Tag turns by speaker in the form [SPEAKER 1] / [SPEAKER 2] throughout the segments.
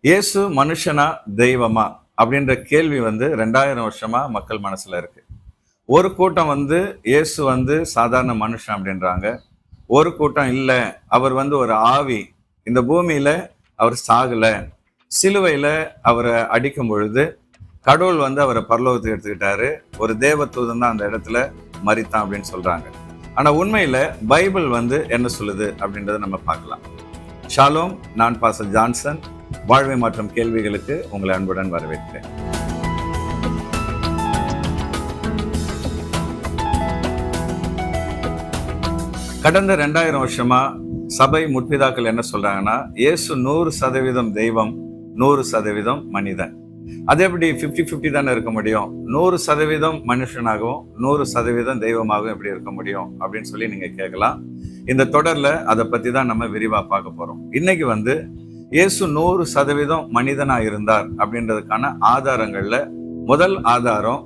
[SPEAKER 1] இயேசு மனுஷனா தெய்வமா? அப்படின்ற கேள்வி வந்து ரெண்டாயிரம் வருஷமா மக்கள் மனசுல இருக்கு. ஒரு கூட்டம் வந்து இயேசு வந்து சாதாரண மனுஷன் அப்படின்றாங்க. ஒரு கூட்டம் இல்லை. அவர் வந்து ஒரு ஆவி. இந்த பூமியில அவர் சாகல. சிலுவையில அவரை அடிக்கும் பொழுது கடவுள் வந்து அவரை பரலோகத்துக்கு எடுத்துக்கிட்டாரு. ஒரு தேவதூதன் தான் அந்த இடத்துல மறித்தான் அப்படின்னு சொல்றாங்க. ஆனா உண்மையில பைபிள் வந்து என்ன சொல்லுது அப்படின்றத நம்ம பார்க்கலாம். ஷாலோம் நான் பாச ஜான்சன். வாழ்வை மாற்றம் கேள்விகளுக்கு உங்களை அன்புடன் வரவேற்கிறேன். கடந்த ரெண்டாயிரம் வருஷமா சபை முற்பிதாக்கள் என்ன சொல்றாங்கன்னா இயேசு நூறு சதவீதம் தெய்வம் நூறு சதவீதம் மனிதன். அது எப்படி ஃபிஃப்டி ஃபிஃப்டி தானே இருக்க முடியும்? நூறு சதவீதம் மனுஷனாகவும் நூறு சதவீதம் தெய்வமாகவும் எப்படி இருக்க முடியும்? அப்படின்னு சொல்லி நீங்க கேட்கலாம். இந்த தொடர்ல அதை பத்தி தான் நம்ம விரிவா பார்க்க போறோம். இன்னைக்கு வந்து இயேசு நூறு சதவீதம் மனிதனாக இருந்தார் அப்படின்றதுக்கான ஆதாரங்களில் முதல் ஆதாரம்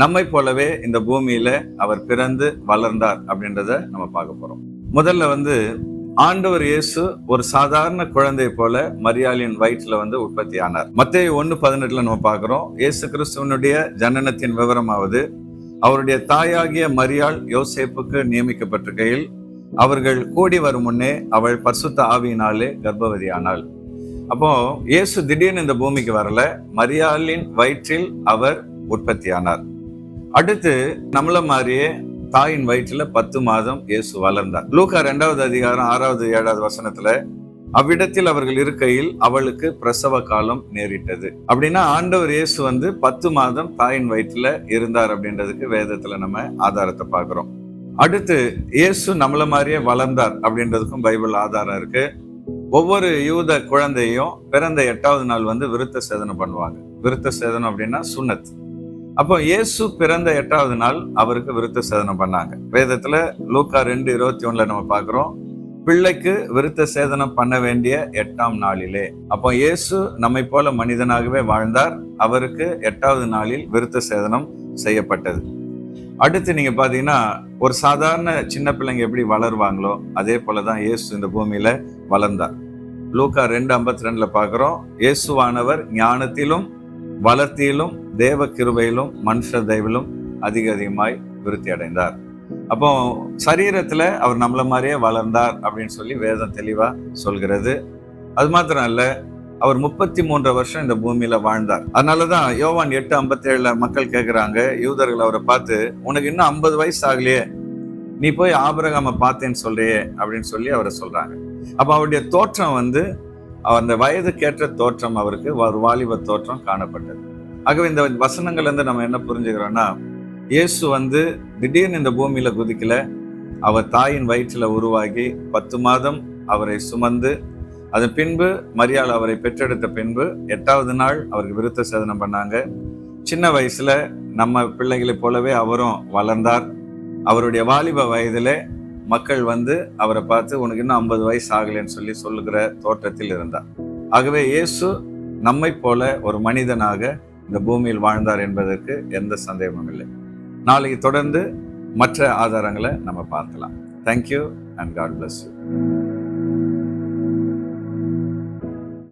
[SPEAKER 1] நம்மை போலவே இந்த பூமியில அவர் பிறந்து வளர்ந்தார் அப்படின்றத நம்ம பார்க்க போறோம். முதல்ல வந்து ஆண்டவர் இயேசு ஒரு சாதாரண குழந்தை போல மரியாளின் வயிற்றுல வந்து உற்பத்தி ஆனார். மத்திய ஒன்னு பதினெட்டுல நம்ம பார்க்குறோம். இயேசு கிறிஸ்துவனுடைய ஜனனத்தின் விவரமாவது அவருடைய தாயாகிய மரியாள் யோசேப்புக்கு நியமிக்கப்பட்டிருக்கையில் அவர்கள் கூடி வரும் முன்னே அவள் பர்சுத்த ஆவியினாலே கர்ப்பவதியானாள். அப்போ இயேசு திடீர்னு இந்த பூமிக்கு வரல மரியாளின் வயிற்றில் அவர் உற்பத்தியானார். அடுத்து நம்மள மாதிரியே தாயின் வயிற்றுல பத்து மாதம் இயேசு வளர்ந்தார். லூகா ரெண்டாவது அதிகாரம் ஆறாவது ஏழாவது வசனத்துல அவ்விடத்தில் அவர்கள் இருக்கையில் அவளுக்கு பிரசவ காலம் நேரிட்டது. அப்படின்னா ஆண்டவர் இயேசு வந்து பத்து மாதம் தாயின் வயிற்றுல இருந்தார் அப்படின்றதுக்கு வேதத்துல நம்ம ஆதாரத்தை பார்க்கிறோம். அடுத்து இயேசு நம்மள மாதிரியே வளர்ந்தார் அப்படின்றதுக்கும் பைபிள் ஆதாரம் இருக்கு. ஒவ்வொரு யூத குழந்தையும் பிறந்த எட்டாவது நாள் வந்து விருத்த சேதனம் பண்ணுவாங்க. விருத்த சேதனம் அப்படின்னா சுண்ணத் அப்போ இயேசு பிறந்த எட்டாவது நாள் அவருக்கு விருத்த சேதனம் பண்ணாங்க. வேதத்துல லூக்கா ரெண்டு இருபத்தி ஒண்ணுல நம்ம பார்க்குறோம். பிள்ளைக்கு விருத்த சேதனம் பண்ண வேண்டிய எட்டாம் நாளிலே. அப்போ இயேசு நம்மை போல மனிதனாகவே வாழ்ந்தார். அவருக்கு எட்டாவது நாளில் விருத்த சேதனம் செய்யப்பட்டது. அடுத்து நீங்க பாத்தீங்கன்னா ஒரு சாதாரண சின்ன பிள்ளைங்க எப்படி வளருவாங்களோ அதே போலதான் இயேசு இந்த பூமியில வளர்ந்தார். லூக்கா ரெண்டு ஐம்பத்தி ரெண்டுல பாக்குறோம் இயேசுவானவர் ஞானத்திலும் வளர்த்தியிலும் தேவ கிருபையிலும் மனுஷ தெய்விலும் அதிக அதிகமாய் விருத்தி அடைந்தார். அப்போ சரீரத்துல அவர் நம்மள மாதிரியே வளர்ந்தார் அப்படின்னு சொல்லி வேதம் தெளிவா சொல்கிறது. அது மாத்திரம் இல்லை அவர் முப்பத்தி மூன்று வருஷம் இந்த பூமியில வாழ்ந்தார். அதனாலதான் யோவான் எட்டு ஐம்பத்தி ஏழுல மக்கள் கேட்கிறாங்க யூதர்கள் அவரை பார்த்து உனக்கு இன்னும் ஐம்பது வயசு ஆகலையே. நீ போய் ஆபரகாம பார்த்தேன்னு சொல்றியே அப்படின்னு சொல்லி அவரை சொல்றாங்க. அப்ப அவருடைய தோற்றம் வந்து அந்த வயதுக்கேற்ற தோற்றம் அவருக்கு ஒரு வாலிப தோற்றம் காணப்பட்டது. ஆகவே இந்த வசனங்கள் வந்து நம்ம என்ன புரிஞ்சுக்கிறோம்னா இயேசு வந்து திடீர்னு இந்த பூமியில குதிக்கல. அவர் தாயின் வயிற்றில் உருவாகி பத்து மாதம் அவரை சுமந்து அதன் பின்பு மரியாள் அவரை பெற்றெடுத்த பின்பு எட்டாவது நாள் அவருக்கு விருத்த சேதனம் பண்ணாங்க. சின்ன வயசுல நம்ம பிள்ளைகளைப் போலவே அவரும் வளர்ந்தார். அவருடைய வாலிப வயதில் மக்கள் வந்து அவரை பார்த்து உனக்கு இன்னும் ஐம்பது வயசு ஆகலைன்னு சொல்லி சொல்லுகிற தோற்றத்தில் இருந்தார். ஆகவே இயேசு நம்மை போல ஒரு மனிதனாக இந்த பூமியில் வாழ்ந்தார் என்பதற்கு எந்த சந்தேகமும் இல்லை. நாளைக்கு தொடர்ந்து மற்ற ஆதாரங்களை நம்ம பார்க்கலாம். Thank you and God bless you